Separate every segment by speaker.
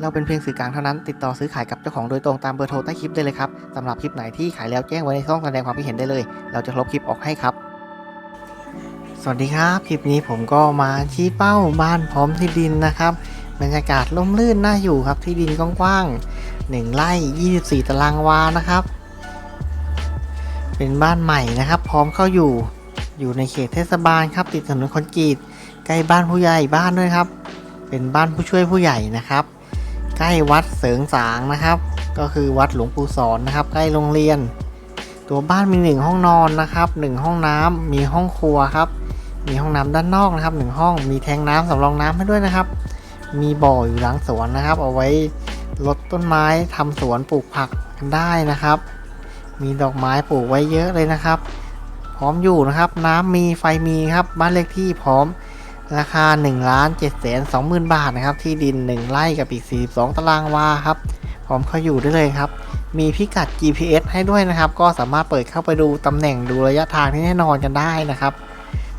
Speaker 1: เราเป็นเพียงสื่อกลางเท่านั้น ติดต่อซื้อขายกับเจ้าของโดยตรงตามเบอร์โทรใต้คลิปได้เลยครับสำหรับคลิปไหนที่ขายแล้วแจ้งไว้ในช่องแสดงความคิดเห็นได้เลย เราจะลบคลิปออกให้ครับ สวัสดีครับ คลิปนี้ผมก็มาชี้เป้าบ้านพร้อมที่ดินนะครับบรรยากาศร่มรื่นน่าอยู่ครับที่ดินกว้างๆ1ไร่24 ตารางวานะครับ เป็นบ้านใหม่นะครับ พร้อมเข้าอยู่อยู่ในเขตเทศบาลครับ ติดถนนคอนกรีตใกล้บ้านผู้ใหญ่บ้านด้วยครับ เป็นบ้านผู้ช่วยผู้ใหญ่นะครับ ใกล้วัดเสริงสางนะครับ ก็คือวัดหลวงปู่สอนนะครับ ใกล้โรงเรียน ตัวบ้านมีหนึ่งห้องนอนนะครับหนึ่งห้องน้ำมีห้องครัวครับ มีห้องน้ำด้านนอกนะครับหนึ่งห้องมีแทงน้ำสำรองน้ำให้ด้วยนะครับ มีบ่ออยู่หลังสวนนะครับ เอาไว้ลดต้นไม้ทำสวนปลูกผักกันได้นะครับ มีดอกไม้ปลูกไว้เยอะเลยนะครับ พร้อมอยู่นะครับ น้ำมีไฟมีครับ บ้านเลขที่พร้อม ราคา1ล้าน7แสน2หมื่นบาทนะครับ ที่ดิน 1 ไร่กับอีก 42 ตารางวาครับพร้อมเข้าอยู่ได้เลยครับ มีพิกัด GPS ให้ด้วยนะครับ ก็สามารถเปิดเข้าไปดูตำแหน่งดูระยะทางที่แน่นอนกันได้นะครับ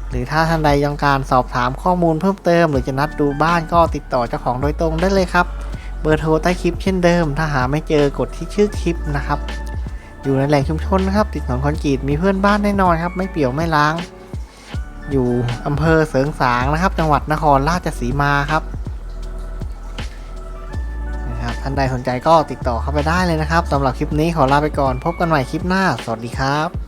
Speaker 1: หรือถ้าท่านใดต้องการสอบถามข้อมูลเพิ่มเติม หรือจะนัดดูบ้านก็ติดต่อเจ้าของโดยตรงได้เลยครับเบอร์โทรใต้คลิปเช่นเดิม ถ้าหาไม่เจอกดที่ชื่อคลิปนะครับ อยู่ในแหล่งชุมชนนะครับ ติดถนนคอนกรีตมีเพื่อนบ้านแน่นอนครับ ไม่เปี่ยวไม่ล้าง อยู่อำเภอเสริงสางนะครับ จังหวัดนครราชสีมาครับนะครับท่านใดสนใจก็ติดต่อเข้าไปได้เลยนะครับสำหรับคลิปนี้ขอลาไปก่อนพบกันใหม่คลิปหน้า สวัสดีครับ